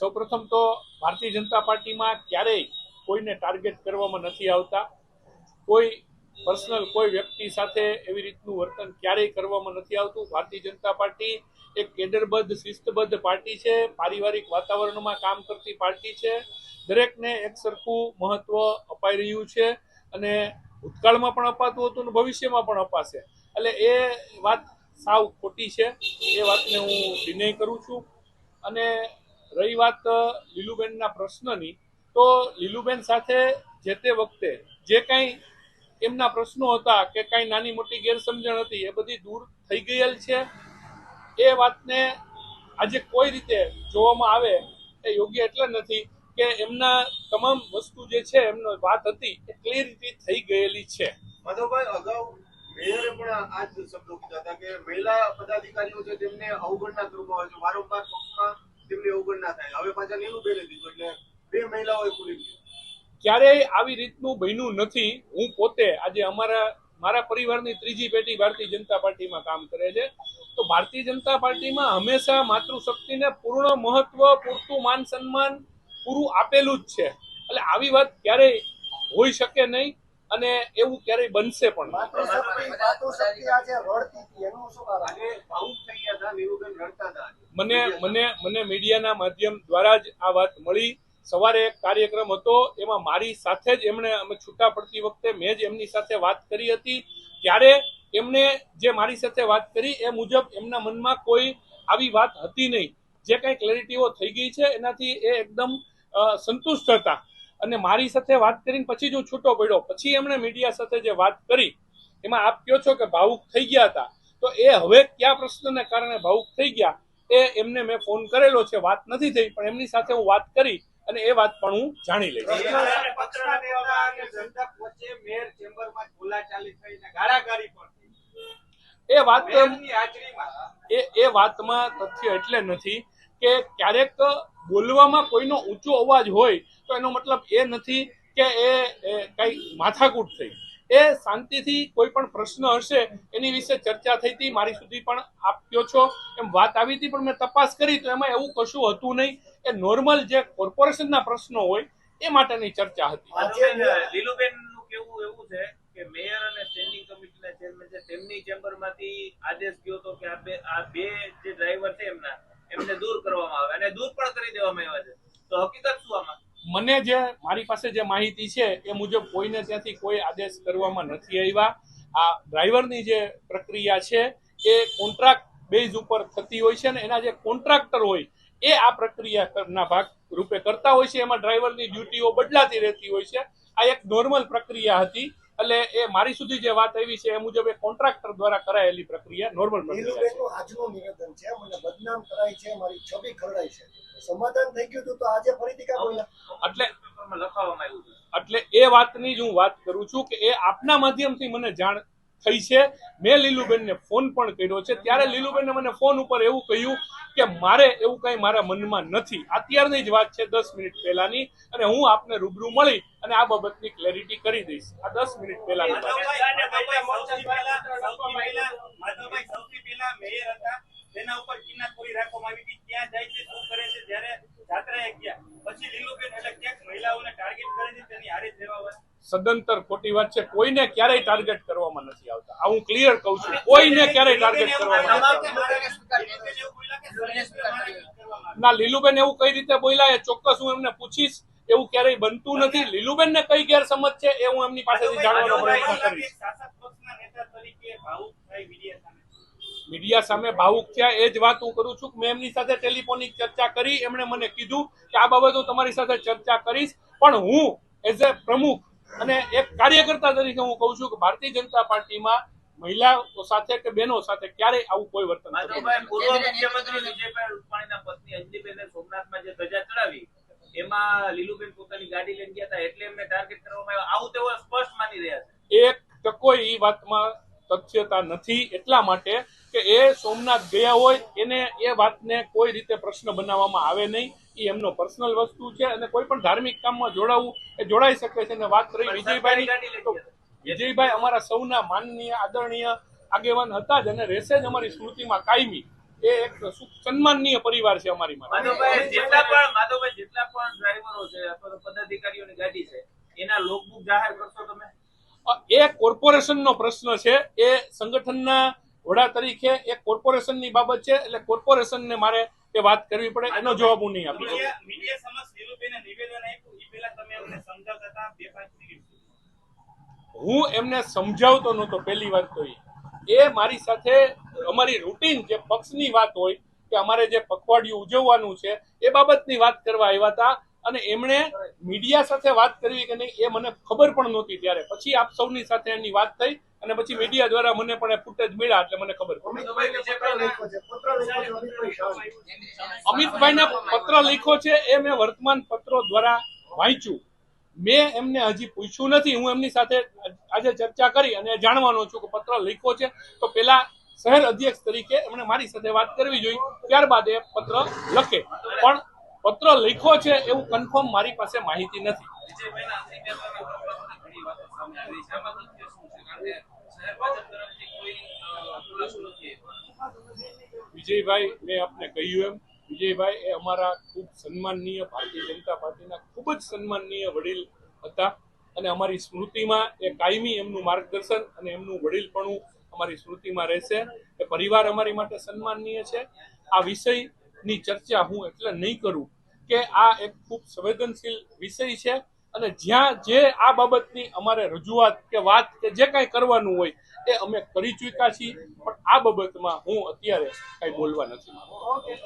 સૌપ્રથમ તો ભારતીય જનતા પાર્ટીમાં ક્યારેય કોઈને ટાર્ગેટ કરવામાં નથી આવતા. કોઈ પર્સનલ કોઈ વ્યક્તિ સાથે એવી રીતનું વર્તન ક્યારેય કરવામાં નથી આવતું. ભારતીય જનતા પાર્ટી એક કેડરબદ્ધ શિસ્તબદ્ધ પાર્ટી છે. પારિવારિક વાતાવરણમાં કામ કરતી પાર્ટી છે. દરેકને એક સરખું મહત્વ અપાઈ રહ્યું છે અને ભૂતકાળમાં પણ અપાતું હતું અને ભવિષ્યમાં પણ અપાશે. એટલે એ વાત સાવ ખોટી છે. એ વાતને હું ડિનાય કરું છું. અને રહી વાત લીલુબેનના પ્રશ્નની, તો લીલુબેન સાથે જે તે વખતે જે કાંઈ એમના પ્રશ્નો હતા કે કાંઈ નાની મોટી ગેરસમજણ હતી, એ બધી દૂર થઈ ગયેલ છે. એ વાતને આજે કોઈ રીતે જોવામાં આવે એ યોગ્ય એટલે નથી કે એમના તમામ વસ્તુ જે છે, એમનો વાત હતી એ ક્લિયરિટી થઈ ગયેલી છે. માધવભાઈ, અગાઉ મેયરે પણ આ જ શબ્દો કીધા હતા કે મહિલા પદાધિકારીઓ છે, તેમને અવગણના કરવામાં આવે છે. વારંવાર પક્ષમાં તેમની અવગણના થાય. હવે પાછા નીલુબેને દીધું એટલે બે મહિલાઓએ પૂરી ક્યારેય આવી રીતનું બન્યું નથી. હું પોતે આજે અમારા મારા પરિવારની ત્રીજી પેઢી ભારતીય જનતા પાર્ટીમાં કામ કરે છે. તો ભારતીય જનતા પાર્ટીમાં હંમેશા માતૃશક્તિને પૂર્ણ મહત્વ પૂરતું માન સન્માન પૂરું આપેલું જ છે. એટલે આવી વાત ક્યારેય હોઈ શકે નહીં અને એવું ક્યારેય બનશે પણ. માતૃશક્તિ માતૃશક્તિ આજે રડતી હતી. એનું શું કારણ? આજે ભાવુક થઈ ગયા હતા. નીલુબેન રડતા હતા. મને મને મને મીડિયાના માધ્યમ દ્વારા જ આ વાત મળી. સવારે એક કાર્યક્રમ હતો, એમાં મારી સાથે જ એમણે અમે છૂટા પડતી વખતે મેં જ એમની સાથે વાત કરી હતી. ત્યારે એમણે જે મારી સાથે વાત કરી એ મુજબ એમના મનમાં કોઈ આવી વાત હતી નહીં. જે કાંઈ ક્લેરિટીઓ થઈ ગઈ છે, એનાથી એ એકદમ સંતુષ્ટ હતા. અને મારી સાથે વાત કરીને પછી જ છૂટો પડ્યો. પછી એમણે મીડિયા સાથે જે વાત કરી, એમાં આપ કહો છો કે ભાવુક થઈ ગયા હતા. તો એ હવે કયા પ્રશ્નને કારણે ભાવુક થઈ ગયા? એ એમને મેં ફોન કરેલો છે વાત નથી થઈ પણ એમની સાથે હું વાત કરી અને એ વાત પણ હું જાણી લઈશ. એ વાત એ એ વાતમાં તથ્ય એટલે નથી કે ક્યારેક બોલવામાં કોઈનો ઊંચો અવાજ હોય તો એનો મતલબ એ નથી કે એ કઈ માથાકૂટ થઈ. એ શાંતિથી કોઈ પણ પ્રશ્ન હશે એની વિશે ચર્ચા થઈ હતી. મારી સુધી પણ આપ કહો છો એમ વાત આવી હતી પણ મેં તપાસ કરી તો એમાં એવું કશું હતું નહીં. એ નોર્મલ જે કોર્પોરેશનના પ્રશ્નો હોય એ માટેની ચર્ચા હતી. લીલુબેનનું કેવું એવું છે કે મેયર અને સ્ટેન્ડિંગ કમિટીના ચેરમેન છે તેમની ચેમ્બરમાંથી આદેશ ગયો હતો કે આ બે આ બે જે ડ્રાઈવર છે એમના એમને દૂર કરવામાં આવે અને દૂર પણ કરી દેવામાં આવ્યા છે તો હકીકત શું આમાં મને જે મારી પાસે જે માહિતી છે એ મુજબ કોઈને ત્યાંથી કોઈ આદેશ કરવામાં નથી આવ્યા. આ ડ્રાઈવરની જે પ્રક્રિયા છે એ કોન્ટ્રાક્ટ બેઝ ઉપર થતી હોય છે અને એના જે કોન્ટ્રાક્ટર હોય એ આ પ્રક્રિયાના ભાગ રૂપે કરતા હોય છે. એમાં ડ્રાઈવરની ડ્યુટીઓ બદલાતી રહેતી હોય છે. આ એક નોર્મલ પ્રક્રિયા હતી. એટલે એ મારી સુધી જે વાત આવી છે એ મુજબ એ કોન્ટ્રાક્ટર દ્વારા કરાયેલી પ્રક્રિયા નોર્મલ પ્રક્રિયા આજનું નિવેદન છે. મને બદનામ કરાય છે. મારી છબી ખરડાય છે. સમાધાન થઈ ગયું હતું તો આજે ફરીથી કાં બોલ્યા? એટલે પેપરમાં આવ્યું એટલે એ વાતની જ હું વાત કરું છું કે એ આપના માધ્યમથી મને જાણ થઈ છે. મેં લીલુબેનને ફોન પણ કર્યો છે. ત્યારે લીલુબેને મને ફોન ઉપર એવું કહ્યું કે મારે એવું કઈ મારા મનમાં નથી. અત્યારની જ વાત છે દસ મિનિટ પહેલાની. અને હું આપને રૂબરૂ મળી અને આ બાબતની ક્લેરિટી કરી દઈશ. આ દસ મિનિટ પહેલાની વાત. તેના ઉપર કિનાખોરી રાખવામાં આવી હતી. ક્યાં જાય છે શું કરે છે જ્યારે જાત્રાએ ગયા. પછી લીલુબેન એટલે ક્યાંક મહિલાઓને ટાર્ગેટ કરે છે તેની હારે જ રહેવા સદંતર ખોટી વાત છે. કોઈને ક્યારેય ટાર્ગેટ કરવામાં નથી આવતા. આ હું ક્લિયર કહું છું. કોઈને ક્યારેય ટાર્ગેટ કરવામાં. ના લીલુબેન એવું કઈ રીતે બોલ્યા? એ ચોક્કસ હું એમને પૂછીશ. એવું ક્યારેય બનતું નથી. લીલુબેન ને કઈ ગેરસમજ છે એ હું એમની પાસેથી જાણવાનો પ્રયત્ન કરીશ. શાસક પક્ષના નેતા તરીકે ભાવુક થઈ મીડિયા સામે. મીડિયા સામે ભાવુક થયા એ જ વાત હું કરું છું મેં એમની સાથે ટેલિફોનિક ચર્ચા કરી એમણે મને કીધું કે આ બાબત હું તમારી સાથે ચર્ચા કરીશ. પણ હું એઝ એ પ્રમુખ અને એક કાર્યકર્તા તરીકે હું કહું છું કે ભારતીય જનતા પાર્ટીમાં મહિલાઓ સાથે કે બહેનો સાથે ક્યારેય આવું કોઈ વર્તન પૂર્વ મુખ્યમંત્રી વિજયભાઈ રૂપાણીના પત્ની અંજલીબેને સોમનાથમાં જે ધજા ચડાવી એમાં લીલુબેન પોતાની ગાડી લઈને ગયા હતા એટલે એમને ટાર્ગેટ કરવામાં આવ્યો. આવું તેઓ સ્પષ્ટ માની રહ્યા છે. એક ટકો એ વાતમાં તથ્યતા નથી એટલા માટે કે એ સોમનાથ ગયા હોય એને એ વાતને કોઈ રીતે પ્રશ્ન બનાવવામાં આવે નહીં. એ એમનો પર્સનલ વસ્તુ છે અને કોઈ પણ ધાર્મિક કામમાં જોડાવું એ જોડાઈ શકે છે. અને વાત રહી વિજયભાઈ વિજયભાઈ અમારા સૌના માનનીય આદરણીય આગેવાન હતા જ અને રહેશે જ અમારી સ્મૃતિમાં કાયમી. એ એક સન્માનનીય પરિવાર છે અમારી માધવભાઈ જેટલા પણ માધવભાઈ જેટલા પણ ડ્રાઈવરો છે અથવા તો પદાધિકારીઓની ગાડી છે એના લોકબુક જાહેર કરશો તમે? એ કોર્પોરેશનનો પ્રશ્ન છે. એ સંગઠનના વડા તરીકે એ કોર્પોરેશનની બાબત છે એટલે કોર્પોરેશનને મારે એ વાત કરવી પડે એનો જવાબ હું નહીં આપી. મીડિયા મીડિયા સમક્ષ નીલુબેને નિવેદન આપ્યું. એ પહેલા તમે અમને સમજાવતા હતા બે પાંચ હું એમને સમજાવતો નહોતો પહેલી વાત તો એ મારી સાથે અમારી રૂટીન જે પક્ષની વાત હોય કે અમારે જે પખવાડિયું ઉજવવાનું છે એ બાબતની વાત કરવા આવ્યા હતા અને એમણે મીડિયા સાથે વાત કરવી કે નહીં એ મને ખબર પણ નહોતી ત્યારે. પછી આપ સૌની સાથે એની વાત થઈ અને પછી મીડિયા દ્વારા મને પણ ફૂટેજ મળ્યા એટલે મને ખબર અમિતભાઈ શાહ પત્ર લખ્યો છે, એ મેં વર્તમાન પત્રો દ્વારા વાંચ્યું. મેં એમને હજી પૂછ્યું નથી, હું એમની સાથે આજે ચર્ચા કરી અને જાણવાનો છું કે પત્ર લખ્યો છે. તો પેલા શહેર અધ્યક્ષ તરીકે એમણે મારી સાથે વાત કરવી જોઈએ, ત્યારબાદ એ પત્ર લખે. પણ પત્ર લખ્યો છે એવું કન્ફર્મ મારી પાસે માહિતી નથી. વિજયભાઈ મેં આપને કહ્યું એમ, વિજયભાઈ એ અમારા ખૂબ સન્માનનીય ભારતીય જનતા પાર્ટીના ખૂબ જ સન્માનનીય વડીલ હતા અને અમારી સ્મૃતિમાં એ કાયમી એમનું માર્ગદર્શન અને એમનું વડીલપણું અમારી સ્મૃતિમાં રહેશે. એ પરિવાર અમારી માટે સન્માનનીય છે. આ વિષયની ચર્ચા હું એટલે નહીં કરું કે આ એક ખૂબ સંવેદનશીલ વિષય છે. અને જ્યાં જે આ બાબતની અમારે રજૂઆત કે વાત કે જે કાંઈ કરવાનું હોય, એ અમે કરી ચૂક્યા છીએ પણ આ બાબતમાં હું અત્યારે કાંઈ બોલવા નથી.